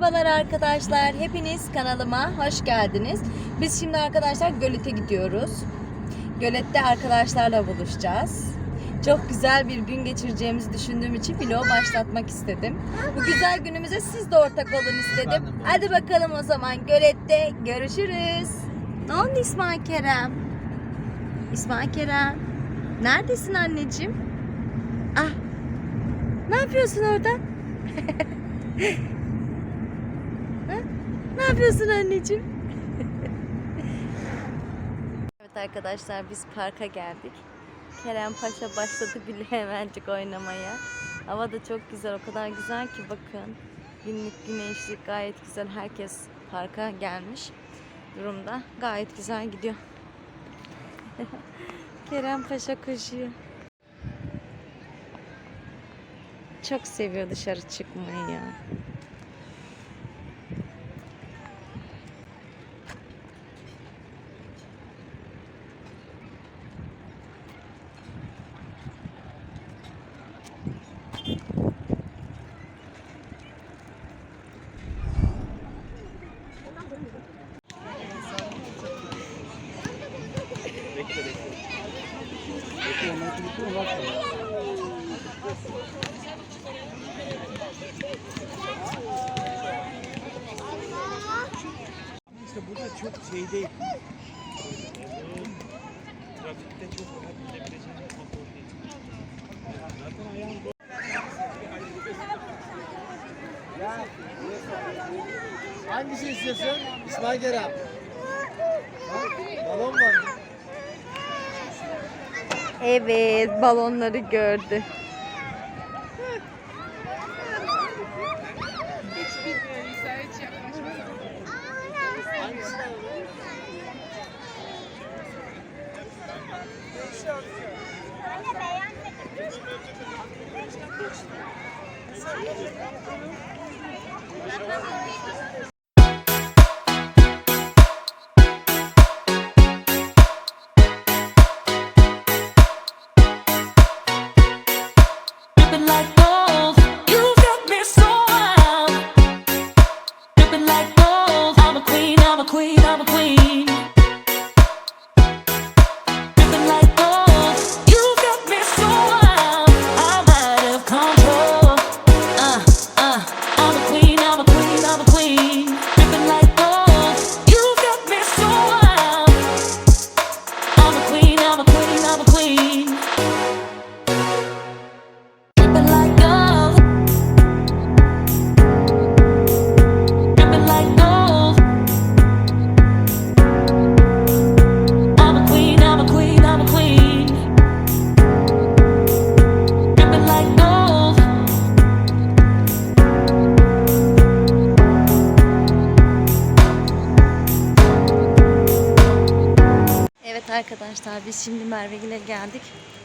Merhabalar arkadaşlar. Hepiniz kanalıma hoş geldiniz. Biz şimdi arkadaşlar Gölet'e gidiyoruz. Gölet'te arkadaşlarla buluşacağız. Çok güzel bir gün geçireceğimizi düşündüğüm için vlogu başlatmak istedim. Bu güzel günümüze siz de ortak olun istedim. Hadi bakalım o zaman Gölet'te görüşürüz. Ne oldu İsmail Kerem? İsmail Kerem. Neredesin anneciğim? Ah. Ne yapıyorsun orada? Ne yapıyorsun anneciğim? evet arkadaşlar biz parka geldik. Kerem Paşa başladı bile hemencik oynamaya. Hava da çok güzel, o kadar güzel ki bakın. Günlük güneşlik gayet güzel. Herkes parka gelmiş durumda. Gayet güzel gidiyor. Kerem Paşa koşuyor. Çok seviyor dışarı çıkmayı ya. İşte burada çok şey değil. Trafikte çok rahat gidebileceğin bir motor değil. Zaten ayağım Hangisini istiyorsun? İsmail Kerem. Bak, Balon var. Evet, balonları gördü. Like arkadaşlar biz şimdi Merve'yle geldik.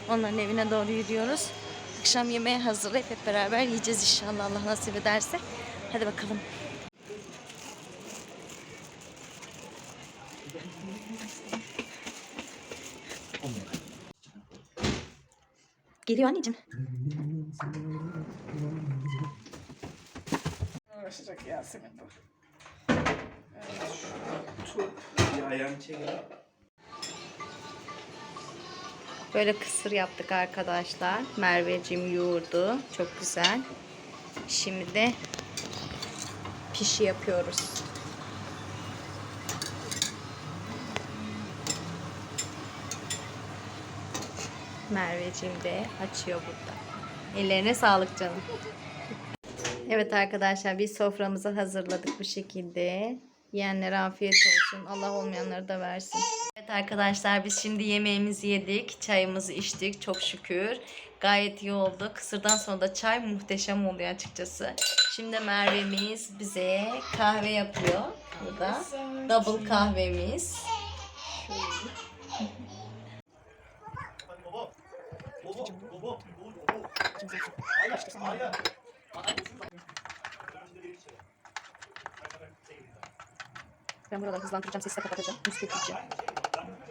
Onların evine doğru yürüyoruz. Akşam yemeğe hazır. Hep, hep beraber yiyeceğiz inşallah Allah nasip ederse. Hadi bakalım. Geliyor anneciğim. Uğraşacak Yasemin dur. bir ayağını çekelim. Böyle kısır yaptık arkadaşlar. Merveciğim yoğurdu. Çok güzel. Şimdi de pişi yapıyoruz. Merveciğim de açıyor burada. Ellerine sağlık canım. Evet arkadaşlar biz soframızı hazırladık bu şekilde. Yiyenlere afiyet olsun. Allah olmayanları da versin. Arkadaşlar biz şimdi yemeğimizi yedik. Çayımızı içtik çok şükür. Gayet iyi oldu. Kısırdan sonra da çay muhteşem oluyor açıkçası. Şimdi Merve'miz bize kahve yapıyor. Burada. Double kahvemiz. Ben burada hızlandıracağım. Sesi kapatacağım. Müzik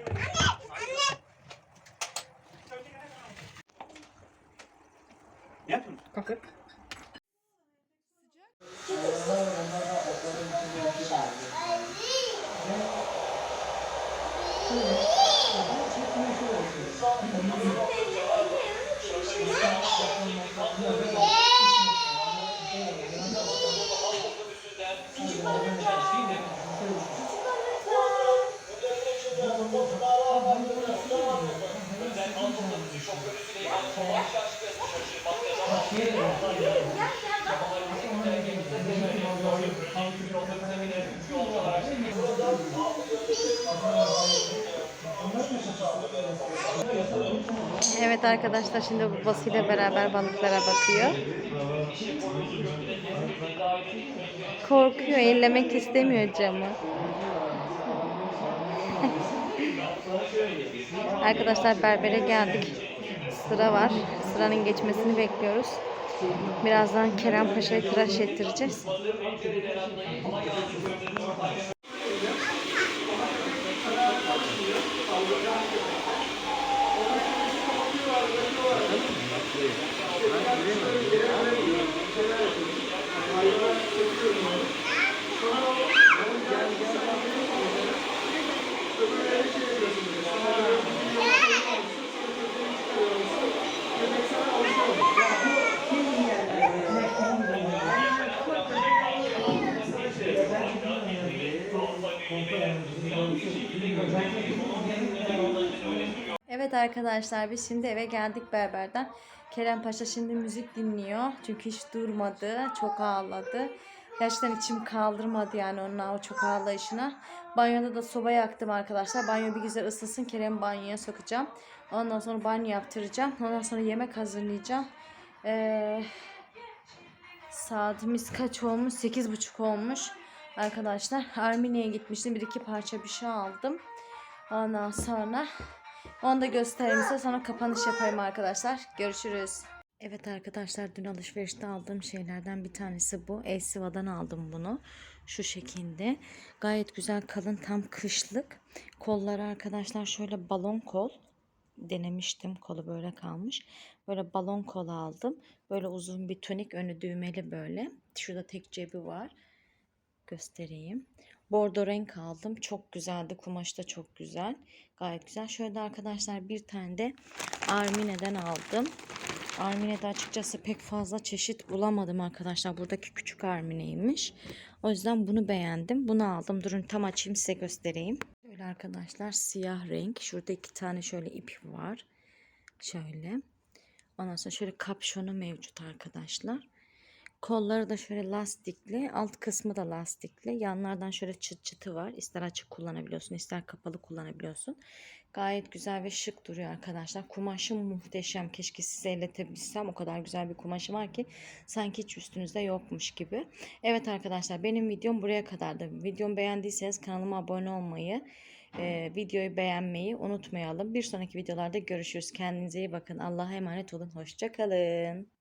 Come on. Evet arkadaşlar şimdi babasıyla beraber balıklara bakıyor. Korkuyor, ellemek istemiyor camı. arkadaşlar berbere geldik. Sıra var. Sıranın geçmesini bekliyoruz. Birazdan Kerem Paşa'yı tıraş ettireceğiz. Evet arkadaşlar biz şimdi eve geldik berberden. Kerem Paşa şimdi müzik dinliyor. Çünkü hiç durmadı. Çok ağladı. Gerçekten içim kaldırmadı yani onun o çok ağlayışına. Banyoda da soba yaktım arkadaşlar. Banyo bir güzel ısınsın. Kerem banyoya sokacağım. Ondan sonra banyo yaptıracağım. Ondan sonra yemek hazırlayacağım. Ee, saatimiz kaç olmuş? 8.30 olmuş. Arkadaşlar Armine'ye gitmiştim. Bir iki parça bir şey aldım. Ondan sonra onu da göstereyim size. Sonra kapanış yaparım arkadaşlar. Görüşürüz. Evet arkadaşlar dün alışverişte aldığım şeylerden bir tanesi bu. Elsiva'dan aldım bunu. Şu şekilde. Gayet güzel kalın tam kışlık. Kolları arkadaşlar şöyle balon kol. Denemiştim. Kolu böyle kalmış. Böyle balon kol aldım. Böyle uzun bir tonik önü düğmeli böyle. Şurada tek cebi var. Göstereyim. Bordo renk aldım. Çok güzeldi. Kumaş da çok güzel. Gayet güzel. Şöyle arkadaşlar bir tane de Armine'den aldım. Armine'de açıkçası pek fazla çeşit bulamadım arkadaşlar. Buradaki küçük Armine'ymiş. O yüzden bunu beğendim. Bunu aldım. Durun tam açayım size göstereyim. Böyle arkadaşlar siyah renk. Şurada iki tane şöyle ip var. Şöyle. Ondan sonra şöyle kapşonu mevcut arkadaşlar. Kolları da şöyle lastikli. Alt kısmı da lastikli. Yanlardan şöyle çıt çıtı var. İster açık kullanabiliyorsun ister kapalı kullanabiliyorsun. Gayet güzel ve şık duruyor arkadaşlar. Kumaşı muhteşem. Keşke size elletebilsem. O kadar güzel bir kumaşı var ki sanki hiç üstünüzde yokmuş gibi. Evet arkadaşlar benim videom buraya kadardı. Videomu beğendiyseniz kanalıma abone olmayı, e, videoyu beğenmeyi unutmayalım. Bir sonraki videolarda görüşürüz. Kendinize iyi bakın. Allah'a emanet olun. Hoşçakalın.